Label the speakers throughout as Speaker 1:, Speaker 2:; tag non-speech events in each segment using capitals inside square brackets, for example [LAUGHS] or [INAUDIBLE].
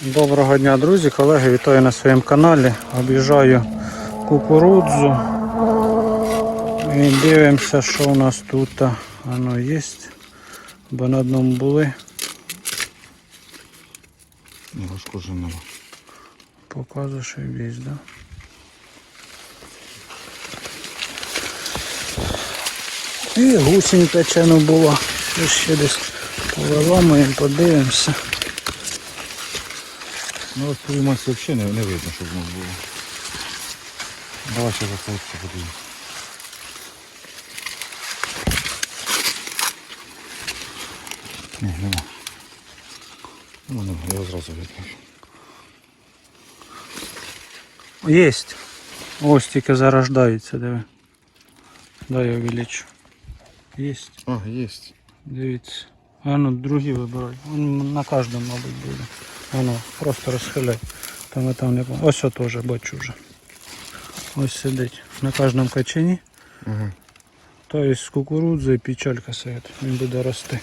Speaker 1: Доброго дня, друзі, колеги, вітаю на своєму каналі. Об'їжджаю кукурудзу. І дивимося, що у нас тут воно є. Бо на одному були.
Speaker 2: Не розкоженого.
Speaker 1: Показує, що є, да? І гусінь печену була. Ось ще десь повиламуємо, подивимося.
Speaker 2: Ну от прийматися взагалі не, не видно, щоб в нас було. Давай ще заходьте подивимось. Ні, нема. Ну, нема, я зразу видно.
Speaker 1: Єсть. Ось тільки зарождається, диви. Дай я увеличу. Єсть.
Speaker 2: А, є.
Speaker 1: Дивіться. А ну другі вибирай. Он на кожному, мабуть, буде. Воно, просто розхиляй. Там і там не Ось от теж бачу вже. Ось сидить. На кожному качані.
Speaker 2: Ага.
Speaker 1: Тобто з кукурудзи печалька сидить. Він буде рости.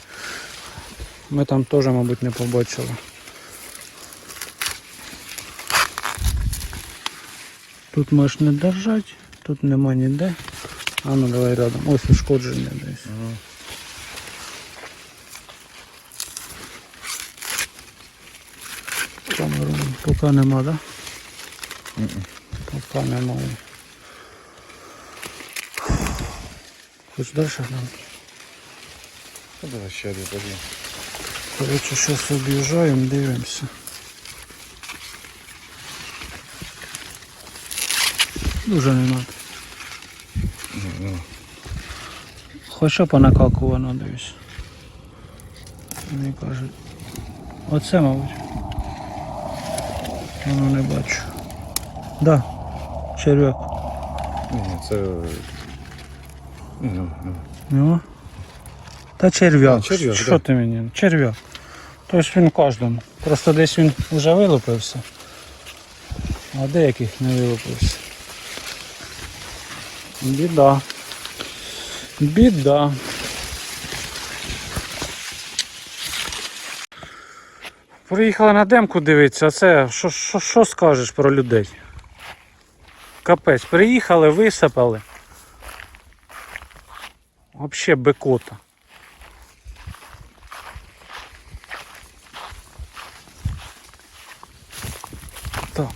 Speaker 1: Ми там теж, мабуть, не побачили. Тут можеш не держати, тут нема ніде. А ну давай рядом. Ось ушкодження десь.
Speaker 2: Ага.
Speaker 1: Поки нема, да?
Speaker 2: Мгм.
Speaker 1: Поки немає. Хоч далі глянути?
Speaker 2: Та давай ще один подивимо.
Speaker 1: Коротше, зараз об'їжджаємо, дивимося. Дуже не треба.
Speaker 2: Нема.
Speaker 1: Хоча понакалкувано, дивись. Мені кажуть. Оце, мабуть. Воно не бачу. Да, черв'як.
Speaker 2: Ні, ні, це... Ні, нема, нема.
Speaker 1: Нема? Та черв'як.
Speaker 2: А, черв'як,
Speaker 1: Що
Speaker 2: да.
Speaker 1: ти мені? Черв'як. Тобто він кожному. Просто десь він вже вилупився. А деяких не вилупився. Біда. Біда. Приїхали на демку дивитися, а це що, що, що скажеш про людей? Капець, приїхали, висипали. Вообще бекота. Так,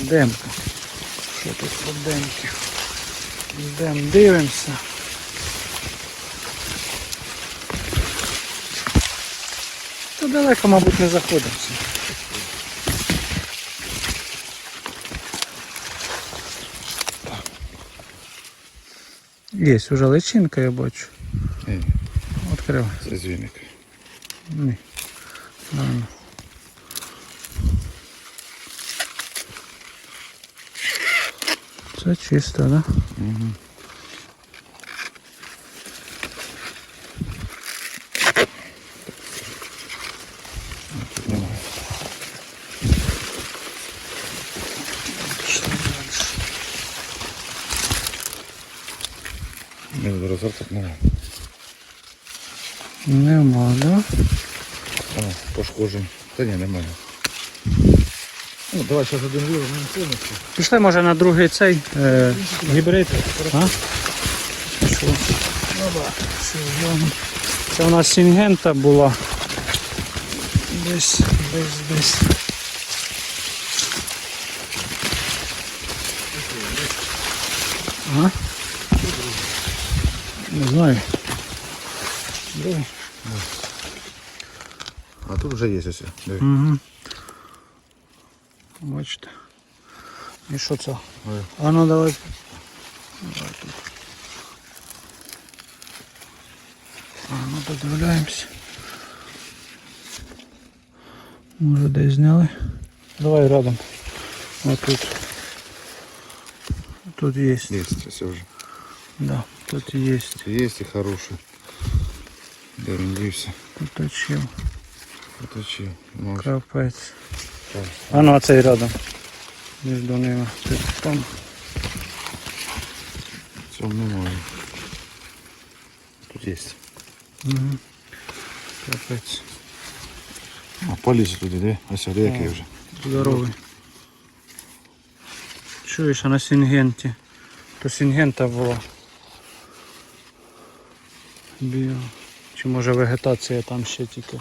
Speaker 1: демка. Що тут по демки? Йдемо, дивимося. Та далеко, мабуть, не заходимося. Є вже личинка, я бачу.
Speaker 2: Ні,
Speaker 1: Відкривай.
Speaker 2: це звільник.
Speaker 1: Ні. Ладно. Це чисто, да?
Speaker 2: Угу. Буду немає.
Speaker 1: Нема, да?
Speaker 2: О, пошкоджень. Та ні, немає. Ну, давай зараз один вирвемо повністю.
Speaker 1: Пішли, може, на другий цей е, гібрид. А? Пішло. Це у нас сінгента була. Десь, десь, десь. Ага. Не знаю. Другий.
Speaker 2: А тут вже є ось. Диви.
Speaker 1: Угу. Бачите. І що це?
Speaker 2: Ой.
Speaker 1: А ну давай. Давай тут. А ну подивляємося. Може десь зняли. Давай рядом. Ось тут. Тут є.
Speaker 2: Є, все вже.
Speaker 1: Да, Тут є.
Speaker 2: Є і хороший. Дівся?
Speaker 1: Поточив.
Speaker 2: Поточив. Може.
Speaker 1: Капець. А ну а цей рядом. Між ними. Тут там.
Speaker 2: Цього немає. Тут є.
Speaker 1: Угу. Капець.
Speaker 2: А поліз туди, де? Ось де який вже.
Speaker 1: Здоровий. Чуєш, а на сінгенті. То сінгента була. Біо. Чи може вегетація там ще тільки.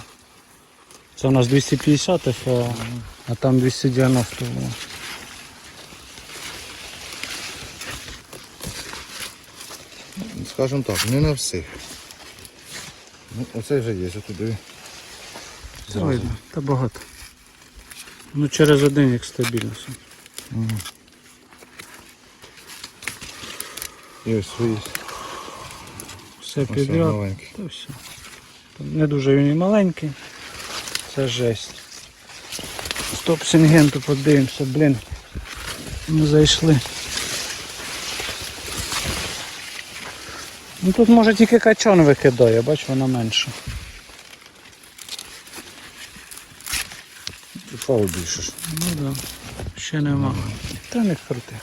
Speaker 1: Це у нас 250 ФА, а там 290 було.
Speaker 2: Скажем так, не на всіх. Ну, оце вже є. Зразу.
Speaker 1: Видно, та багато. Ну через один як стабільно. все.
Speaker 2: Мгм. І ось свої.
Speaker 1: Все підряд. Та все. Не дуже він і маленький. Це жесть. Стоп сингенту подивимося, блін. Ми зайшли. Ну тут може тільки качан викидає, бач, вона менша.
Speaker 2: І фау більше ж.
Speaker 1: Ну да. Ще нема. Та не крути.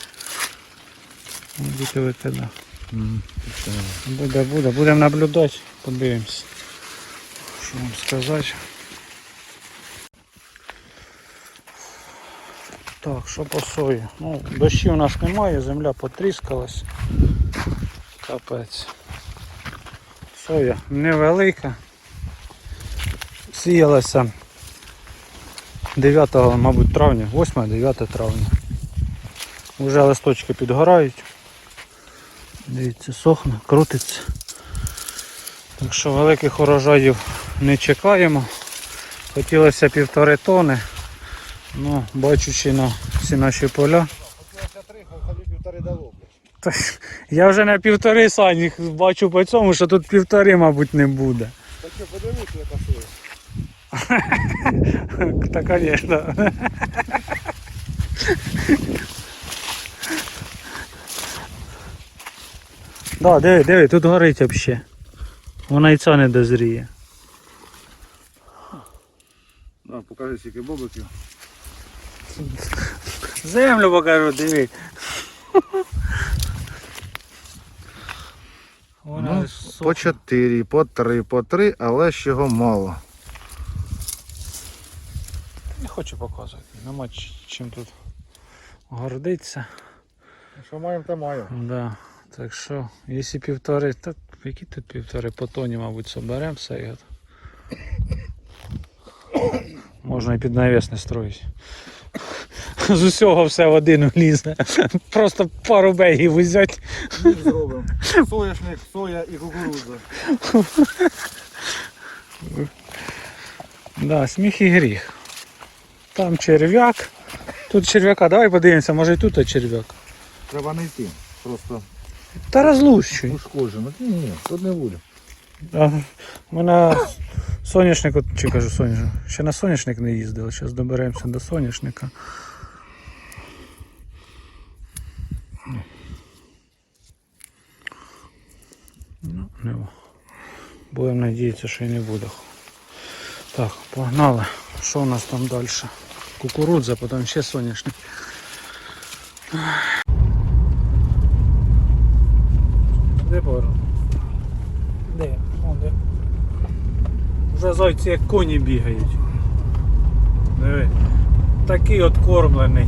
Speaker 1: Тільки викидає. Буде, буде. Будемо наблюдати, подивимось. Що вам сказати. Так, що по сої? Ну, дощів у нас немає, земля потріскалась. Капець. Соя невелика. Сіялася 9, мабуть, травня, 8-9 травня. Уже листочки підгорають. Дивіться, сохне, крутиться. Так що великих урожаїв не чекаємо. Хотілося півтори тони. Ну, бачучи на всі наші поля. Я вже на півтори сані бачу по цьому, що тут півтори, мабуть, не буде. [LAUGHS]
Speaker 2: Так що подивіться, яка.
Speaker 1: Та, звісно. Да, диви, диви, тут горить взагалі. Вона і ця не дозріє.
Speaker 2: Да, покажи скільки бобиків.
Speaker 1: Землю покажу, диви. Вона
Speaker 2: Ну,
Speaker 1: ж сохне.
Speaker 2: по чотири, по три, по три, але ж його мало.
Speaker 1: Не хочу показувати. Нема ч- чим тут гордитися.
Speaker 2: Що маємо, то маємо.
Speaker 1: Да. Так що, якщо півтори, та які тут півтори по тоні, мабуть, соберемо все. Можна і під навіс не строїть. З усього все в один влізе. Просто пару бегів взяти.
Speaker 2: Міг зробимо. Соняшник, соя і кукурудза.
Speaker 1: Да, сміх і гріх. Там черв'як. Тут черв'яка, давай подивимося, може і тут є черв'як.
Speaker 2: Треба не йти. Просто
Speaker 1: Та розлущуй.
Speaker 2: ушкоджено. Ні, ні, тут не буде.
Speaker 1: А, Ми на соняшник, от, чи кажу соняшник, ще на соняшник не їздили, зараз доберемося до соняшника. Ну, не. Будемо надіятися, що і не буде. Так, погнали. Що у нас там далі? Кукурудза, потім ще соняшник. Де повернув? Де? Вон де. Вже зайці як коні бігають. Диви. Такий откормлений.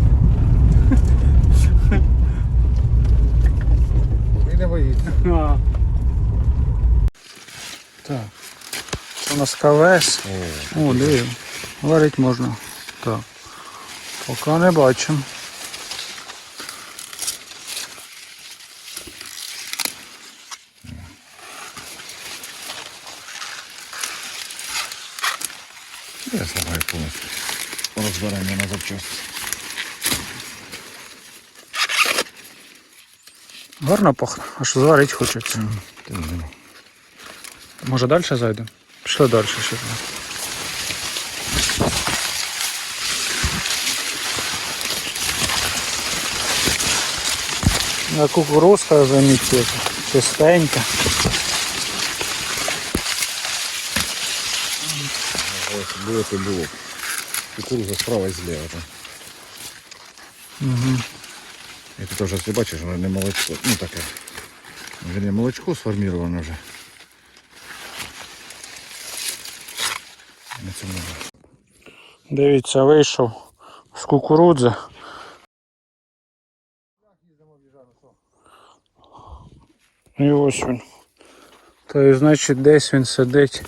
Speaker 2: І не боїться.
Speaker 1: А. Так. Це у нас КВС. О, диви. Варить можна. Так. Поки не бачимо.
Speaker 2: Я слагаю повністю. Розбирання на запчасті.
Speaker 1: Гарно пахне, аж зварить хочеться.
Speaker 2: Ні.
Speaker 1: Може далі зайдемо? Пішли далі ще. А кукурузка замітьте, чистенька.
Speaker 2: Ось було то було. Кукуруза справа і зліва.
Speaker 1: Угу.
Speaker 2: І тут вже ти бачиш, воно не молочко. Ну таке. Вернее, молочко сформировано вже. На цьому.
Speaker 1: Дивіться, вийшов з кукурудзи. І ось він. То значить десь він сидить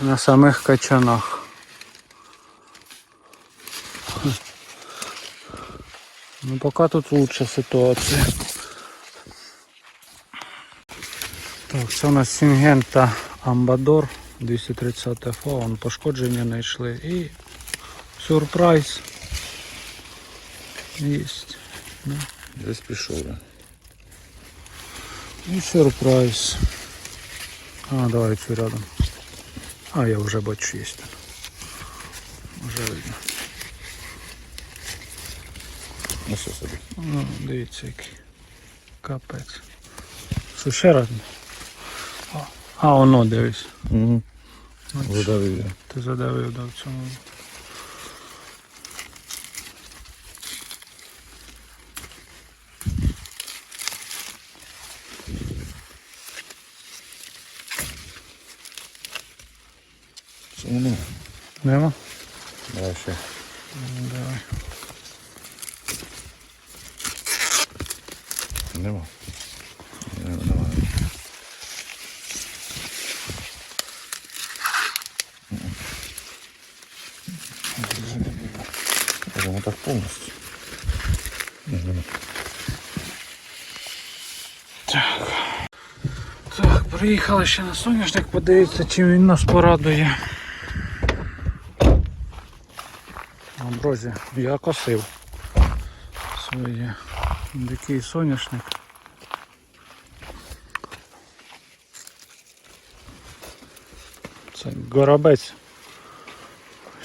Speaker 1: на самих качанах. Ну поки тут лучша ситуація. Так, це у нас Сінгента Амбадор 230 фаун, пошкодження знайшли і сюрприз. Єсть.
Speaker 2: Десь пішов. да.
Speaker 1: І сюрприз. А, давай цю рядом. А, я вже бачу, є тут. Вже видно.
Speaker 2: Ну що собі.
Speaker 1: Ну, дивіться який. Капець. Що ще раз? А, воно дивись.
Speaker 2: Угу.
Speaker 1: От
Speaker 2: Видавив я.
Speaker 1: Ти задавив до цьому.
Speaker 2: Це не нема. Давай ще.
Speaker 1: Давай.
Speaker 2: Нема. Нема. Можемо так повністю. Ні, нема.
Speaker 1: Так, приїхали ще на соняшник, подивитися, чим він нас порадує. Амброзі, я косив своє. Дикий соняшник. Це горобець.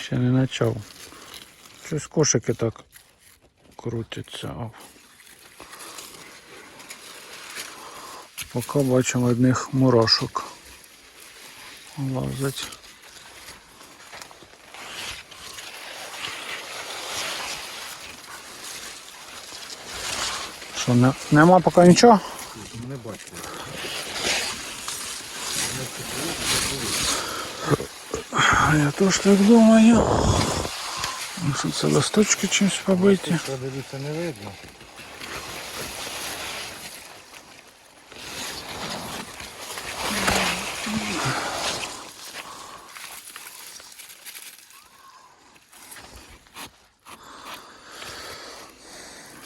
Speaker 1: Ще не почав. Щось кошики так крутяться. Поки бачимо одних мурашок. Лазить. Що, не, нема поки нічого?
Speaker 2: Не бачу.
Speaker 1: А Я теж так думаю. Ну, Що це листочки чимось побиті?
Speaker 2: Це дивіться не видно.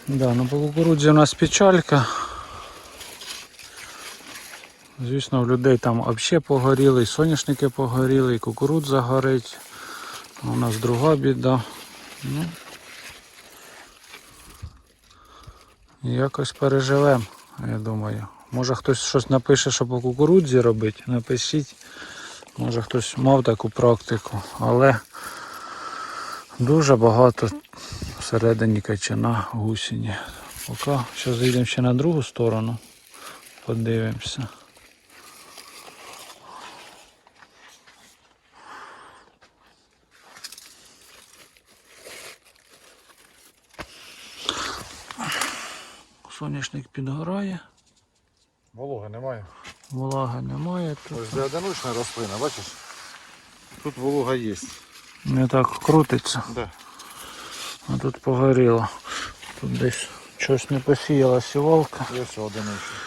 Speaker 1: Да, на кукурудзі у нас печалька. Звісно, в людей там взагалі погоріли, і соняшники погоріли, і кукурудза горить. У нас друга біда. Ну, якось переживемо, я думаю. Може хтось щось напише, що по кукурудзі робить, напишіть. Може хтось мав таку практику, але дуже багато всередині качана гусіні. Поки зараз зайдемо ще на другу сторону, подивимося. Соняшник підгорає,
Speaker 2: Вологи немає.
Speaker 1: влаги немає. Тут
Speaker 2: Ось де одиночна рослина, бачиш? Тут волога є.
Speaker 1: не так крутиться,
Speaker 2: Да.
Speaker 1: а тут погоріло. Тут десь щось не посіяла сівалка.
Speaker 2: Є все одиночна.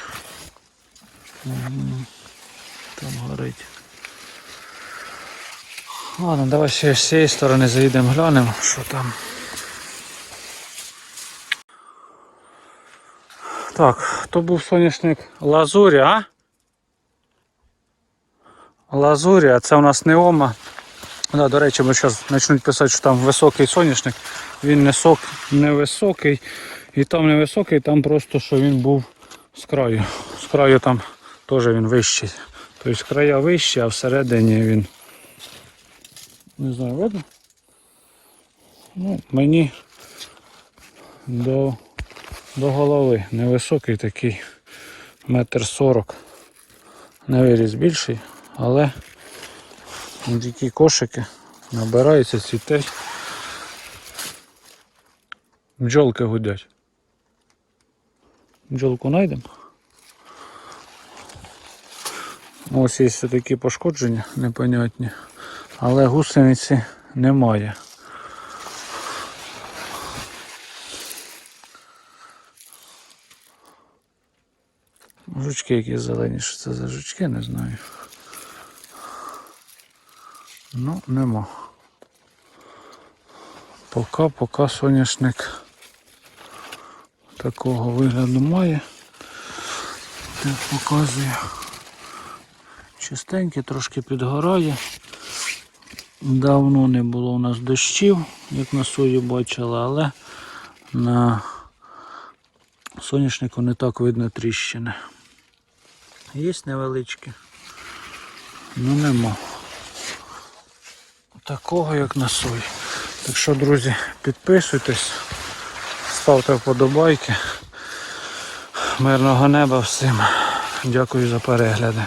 Speaker 1: Там горить. Ладно, давай ще з цієї сторони заїдемо, глянемо, що там. Так, то був соняшник? Лазурі, а це у нас неома. Да, до речі, бо зараз почнуть писати, що там високий соняшник. Він не, сок, не високий. І там не високий, там просто що він був з краю. З краю там теж він вищий. Тобто края вищі, а всередині він. Не знаю, видно? Ну, мені до, до голови. Невисокий такий метр сорок. Не виріс більший, але такі кошики набираються, цвітуть. Бджолки гудять. Бджолку знайдемо. Ось є такі пошкодження непонятні. але гусениці немає. Жучки які зелені, що це за жучки, не знаю. Ну, нема. Поки, поки соняшник такого вигляду має. Так показує. Чистенький, трошки підгорає. Давно не було у нас дощів, як на сою бачили, але на соняшнику не так видно тріщини. Є невеличкі, ну нема. Такого як на сої. Так що, друзі, підписуйтесь, ставте вподобайки. Мирного неба всім. Дякую за перегляди.